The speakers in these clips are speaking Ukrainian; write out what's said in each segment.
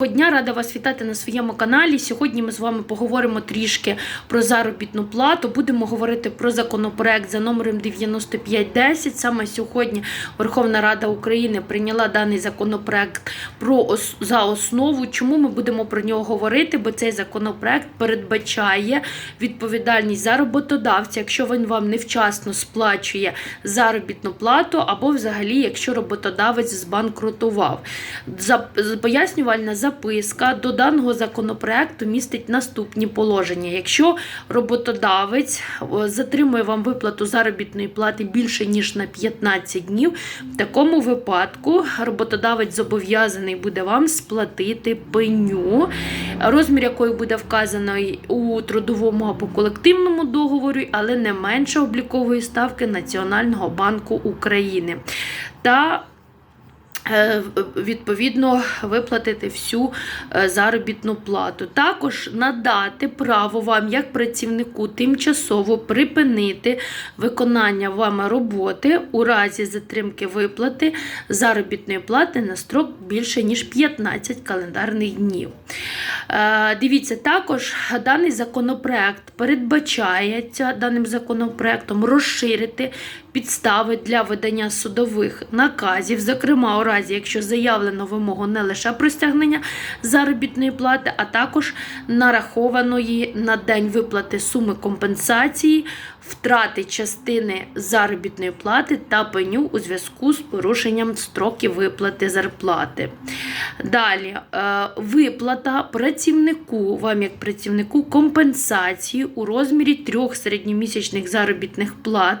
Доброго Дня, рада вас вітати на своєму каналі. Сьогодні ми з вами поговоримо трішки про заробітну плату. Будемо говорити про законопроект за номером 9510. Саме сьогодні Верховна Рада України прийняла даний законопроект про за основу. Чому ми будемо про нього говорити? Бо цей законопроект передбачає відповідальність за роботодавця, якщо він вам невчасно сплачує заробітну плату, або взагалі, якщо роботодавець збанкрутував. За пояснювальна записка до даного законопроекту містить наступні положення. Якщо роботодавець затримує вам виплату заробітної плати більше ніж на 15 днів, в такому випадку роботодавець зобов'язаний буде вам сплатити пеню, розмір якої буде вказано у трудовому або колективному договорі, але не менше облікової ставки Національного банку України. Та відповідно виплатити всю е, заробітну плату. Також надати право вам, як працівнику, тимчасово припинити виконання вами роботи у разі затримки виплати заробітної плати на строк більше ніж 15 календарних днів. Е, Дивіться, також даний законопроект передбачається даним законопроектом розширити підстави для видання судових наказів, зокрема у разі, якщо заявлено вимогу не лише про стягнення заробітної плати, а також нарахованої на день виплати суми компенсації, втрати частини заробітної плати та пеню у зв'язку з порушенням строків виплати зарплати. Далі е, виплата працівнику, вам як працівнику компенсації у розмірі трьох середньомісячних заробітних плат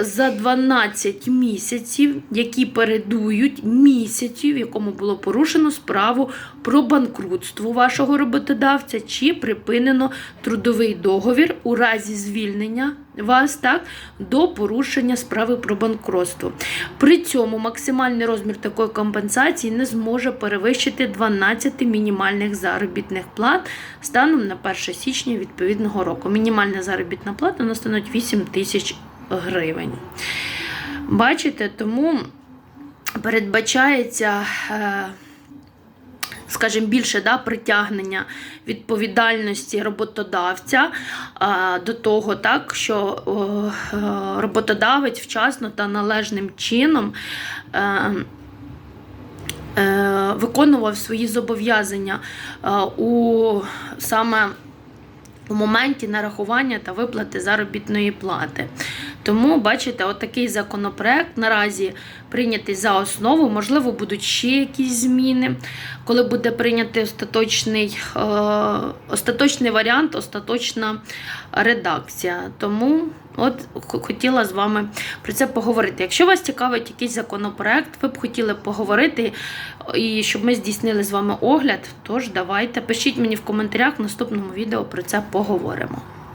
за 12 місяців, які передують місяцю, в якому було порушено справу про банкрутство вашого роботодавця чи припинено трудовий договір у разі звільнення вас так до порушення справи про банкротство. При цьому максимальний розмір такої компенсації не зможе перевищити 12 мінімальних заробітних плат станом на 1 січня відповідного року. Мінімальна заробітна плата становить 8 тисяч гривень. Бачите, тому передбачається. Е, скажімо, більше да, притягнення відповідальності роботодавця а, до того, так, що е, роботодавець вчасно та належним чином. Е, е, Виконував свої зобов'язання е, у саме у моменті нарахування та виплати заробітної плати. Тому, бачите, отакий законопроект наразі прийнятий за основу. Можливо, будуть ще якісь зміни, коли буде прийнятий остаточний, е, остаточний варіант, остаточна редакція. Тому от хотіла з вами про це поговорити. Якщо вас цікавить якийсь законопроект, ви б хотіли поговорити і щоб ми здійснили з вами огляд, тож давайте пишіть мені в коментарях в наступному відео про це поговоримо.